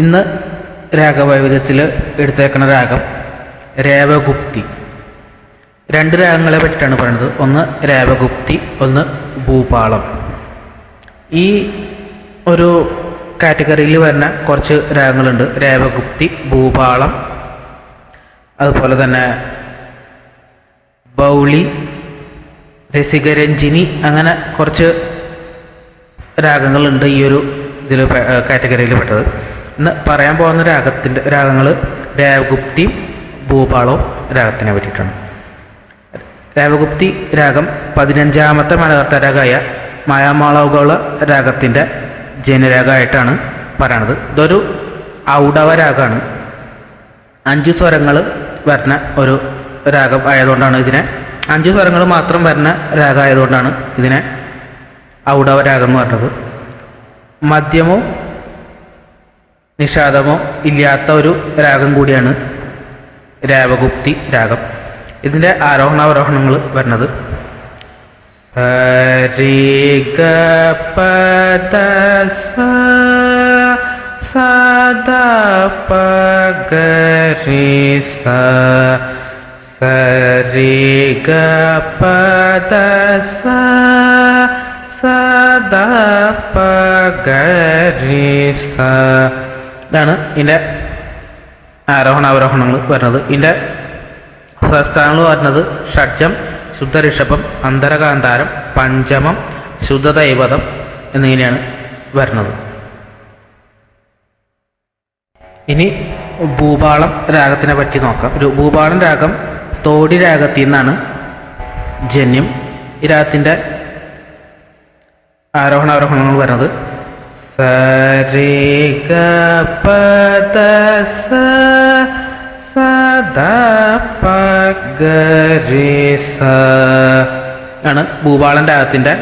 ഇന്ന് രാഗവൈവിധ്യത്തിൽ എടുത്തേക്കുന്ന രാഗം രേവഗുപ്തി. രണ്ട് രാഗങ്ങളെ പറ്റിയിട്ടാണ് പറയുന്നത് ഒന്ന് രേവഗുപ്തി ഒന്ന് ഭൂപാളം. ഈ ഒരു കാറ്റഗറിയിൽ വരുന്ന കുറച്ച് രാഗങ്ങളുണ്ട്. രേവഗുപ്തി ഭൂപാളം അതുപോലെ തന്നെ ബൗളി രസികരഞ്ജിനി അങ്ങനെ കുറച്ച് രാഗങ്ങളുണ്ട് ഈ ഒരു ഇതിൽ കാറ്റഗറിയിൽ പെട്ടത്. ഇന്ന് പറയാൻ പോകുന്ന രാഗത്തിന്റെ രാഗങ്ങൾ രാവഗുപ്തി ഭൂപാളോ രാഗത്തിനെ പറ്റിയിട്ടാണ്. രാവഗുപ്തി രാഗം പതിനഞ്ചാമത്തെ മലകർത്ത രാഗമായ മായാമാളവുകള രാഗത്തിന്റെ ജനരാഗമായിട്ടാണ് പറയണത്. ഇതൊരു ഔഡവ രാഗമാണ് അഞ്ച് സ്വരങ്ങൾ വരുന്ന ഒരു രാഗം ആയതുകൊണ്ടാണ് ഇതിനെ അഞ്ച് സ്വരങ്ങൾ മാത്രം വരുന്ന രാഗമായതുകൊണ്ടാണ് ഇതിനെ ഔഡവ രാഗം എന്ന് പറഞ്ഞത്. മദ്യമോ നിഷാദമോ ഇല്ലാത്ത ഒരു രാഗം കൂടിയാണ് രാവഗുപ്തി രാഗം. ഇതിന്റെ ആരോഹണാവരോഹണങ്ങൾ വരുന്നത്. സരിഗ പദ സദ പഗരി സ സരിഗ പദ സദ സ ഇതാണ് ഇതിന്റെ ആരോഹണ അവരോഹണങ്ങൾ വരുന്നത്. ഇതിന്റെ സ്വസ്ഥാനങ്ങൾ വരുന്നത് ഷഡ്ജം ശുദ്ധഋഷഭം അന്തരകാന്താരം പഞ്ചമം ശുദ്ധദൈവതം എന്നിങ്ങനെയാണ് വരുന്നത്. ഇനി ഭൂപാളം രാഗത്തിനെ പറ്റി നോക്കാം. ഒരു ഭൂപാളം രാഗം തോടി രാഗത്തിൽ നിന്നാണ് ജന്യം. ഈ രാഗത്തിന്റെ ആരോഹണ അവരോഹണങ്ങൾ വരുന്നത്. സരി ഗ പദ സ സദ പ ഗരി സ ആണ് ഭൂപാളന്റെ അകത്തിന്റെ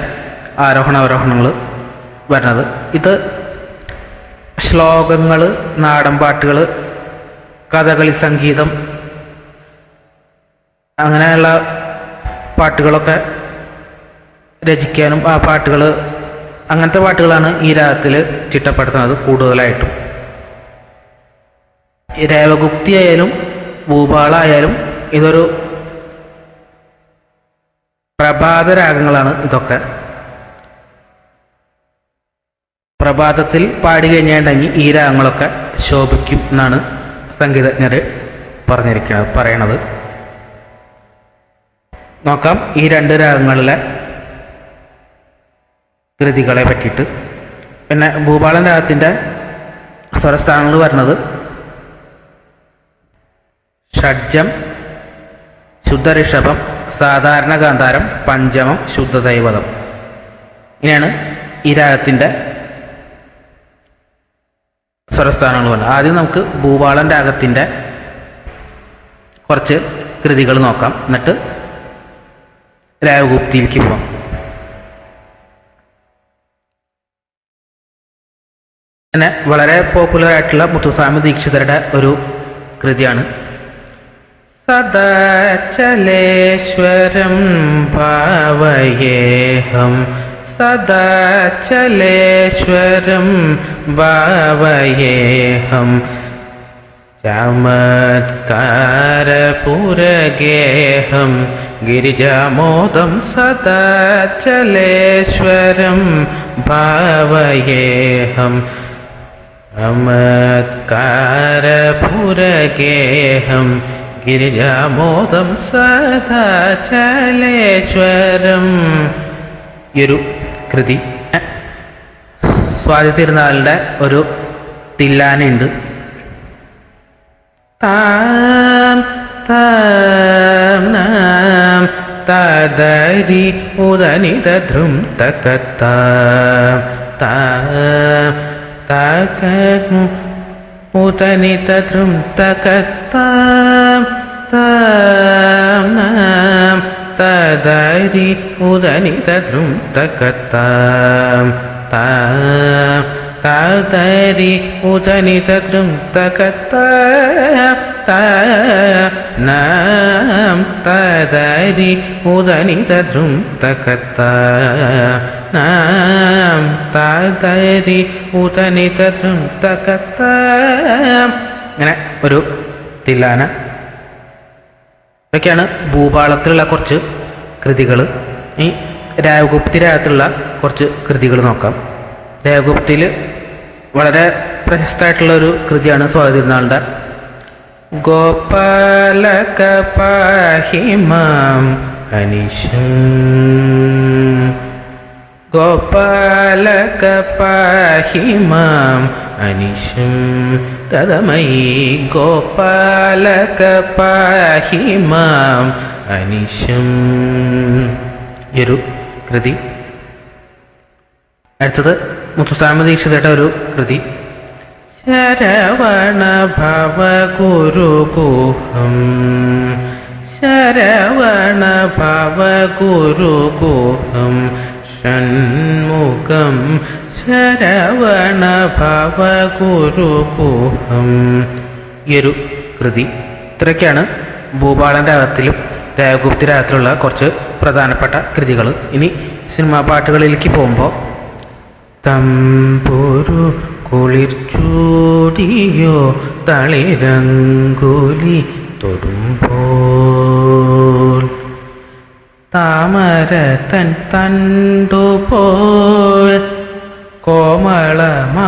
ആരോഹണ അവരോഹണങ്ങൾ വരുന്നത്. ഇത് ശ്ലോകങ്ങൾ നാടൻപാട്ടുകൾ കഥകളി സംഗീതം അങ്ങനെയുള്ള പാട്ടുകളൊക്കെ രചിക്കാനും ആ പാട്ടുകൾ അങ്ങനത്തെ പാട്ടുകളാണ് ഈ രാഗത്തിൽ ചിട്ടപ്പെടുത്തുന്നത് കൂടുതലായിട്ടും. രേവഗുപ്തി ആയാലും ഭൂപാളായാലും ഇതൊരു പ്രഭാത രാഗങ്ങളാണ് ഇതൊക്കെ. പ്രഭാതത്തിൽ പാടി കഴിഞ്ഞാണ്ടെങ്കിൽ ഈ രാഗങ്ങളൊക്കെ ശോഭിക്കും എന്നാണ് സംഗീതജ്ഞർ പറഞ്ഞിരിക്കുന്നത് പറയണത്. നോക്കാം ഈ രണ്ട് രാഗങ്ങളിലെ കൃതികളെ പറ്റിയിട്ട്. പിന്നെ ഭൂപാലൻ രാഗത്തിന്റെ സ്വരസ്ഥാനങ്ങൾ വരുന്നത് ഷഡ്ജം ശുദ്ധഋഷഭം സാധാരണ ഗാന്ധാരം പഞ്ചമം ശുദ്ധദൈവതം. ഇങ്ങനെയാണ് ഈ രാഗത്തിന്റെ സ്വരസ്ഥാനങ്ങൾ വരുന്നത് ആദ്യം നമുക്ക് ഭൂപാളൻ രാഗത്തിന്റെ കുറച്ച് കൃതികൾ നോക്കാം. എന്നിട്ട് രാഗുപ്തിയിലേക്ക് പോകാം പിന്നെ വളരെ പോപ്പുലർ ആയിട്ടുള്ള മുത്തുസ്വാമി ദീക്ഷിതരുടെ ഒരു കൃതിയാണ്. സദാചലേശ്വരം ഭാവയേഹം സദാചലേശ്വരം ഭാവയേഹം. ചമത്കാരപുരഗേഹം ഗിരിജാമോദം സദാചലേശ്വരം ചമത്കാരപുരഗേഹം ഗിരിജാമോദം സദാചലേശ്വരം ഈ ഒരു കൃതി സ്വാതി തിരുനാളിന്റെ ഒരു തില്ലാനുണ്ട്. താം താം തദരി ഉദനിതധ്രും തകത്താം താം തക ഉദനിതധൃം തകത്താം താം നാം തദരി ഉദനിതധൃം തകത്താം താം തദരി ഉദനിതധൃം തകത്താം നാം തദരി ഉദനിതധൃം തകത്താം നാം ഉതനിത തൃപ്തകത്ത ഇങ്ങനെ ഒരു തില്ലാന. ഇതൊക്കെയാണ് ഭൂപാളത്തിലുള്ള കുറച്ച് കൃതികൾ ഈ രാഘുപ്തി രാഗത്തിലുള്ള കുറച്ച് കൃതികൾ നോക്കാം. രാഘുപ്തിയിൽ വളരെ പ്രശസ്തമായിട്ടുള്ള ഒരു കൃതിയാണ് സ്വാതിരുന്നാളുടെ ഗോപാലക പാഹിമാം അനിശം. ഗോപാലക പാഹിമാം അനിശം. ഗോപാലക പാഹിമാം അനിശം. ഈ ഒരു കൃതി. അടുത്തത് മുത്തുസ്വാമി ദീക്ഷിതയുടെ ഒരു കൃതി. ശരവണ ഭവ ഗുരുഗുഹം ശരവണ ഭവ ഗുരുഗുഹം ഷൺമുഖം ശരവണ ഭവ ഗുരുഗുഹം ഈ ഒരു കൃതി ഇത്രയൊക്കെയാണ് ഭൂപാളൻ അകത്തിലും രാഗുപ്തി രാഗത്തിലുള്ള കുറച്ച് പ്രധാനപ്പെട്ട കൃതികൾ ഇനി സിനിമാ പാട്ടുകളിലേക്ക് പോകുമ്പോൾ തമ്പുരു കുളിർച്ചൂടിയോ തളിരങ്കുലി തൊടുമ്പോൾ. താമര തൻ തണ്ടുപോൾ കോമളമപ്പാണികൾ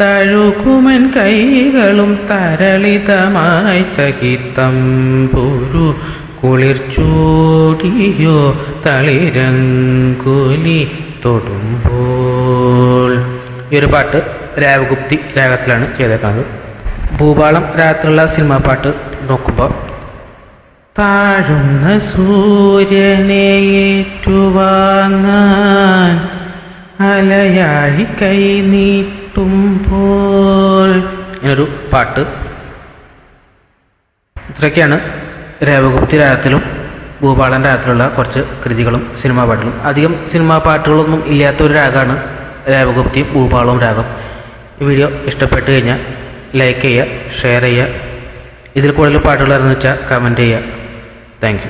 തഴുകുമൻ കൈകളും തരളിതമായി ചകിത്തമ്പുരു കുളിർച്ചൂടിയോ തളിരങ്കുലി തൊടുമ്പോൾ. ഈ ഒരു പാട്ട് രാവഗുപ്തി രാഗത്തിലാണ് ചെയ്തേക്കുന്നത്. ഭൂപാളം രാത്രിയുള്ള സിനിമാ പാട്ട് നോക്കുമ്പോൾ താഴുന്ന സൂര്യനെ ഏറ്റുവാങ്ങാൻ അലയാഴി കൈ നീട്ടുമ്പോൾ. ഇങ്ങനൊരു പാട്ട്. ഇത്രയൊക്കെയാണ് രേവഗുപ്തി രാഗത്തിലും ഭൂപാളൻ രാഗത്തിലുള്ള കുറച്ച് കൃതികളും സിനിമാ പാട്ടുകളും. അധികം സിനിമാ പാട്ടുകളൊന്നും ഇല്ലാത്ത ഒരു രാഗമാണ് രേവഗുപ്തിയും ഭൂപാളവും രാഗം. ഈ വീഡിയോ ഇഷ്ടപ്പെട്ട് കഴിഞ്ഞാൽ ലൈക്ക് ചെയ്യുക ഷെയർ ചെയ്യുക. ഇതിൽ കൂടുതൽ പാട്ടുകൾ അറിഞ്ഞു വെച്ചാൽ കമന്റ് ചെയ്യുക. താങ്ക്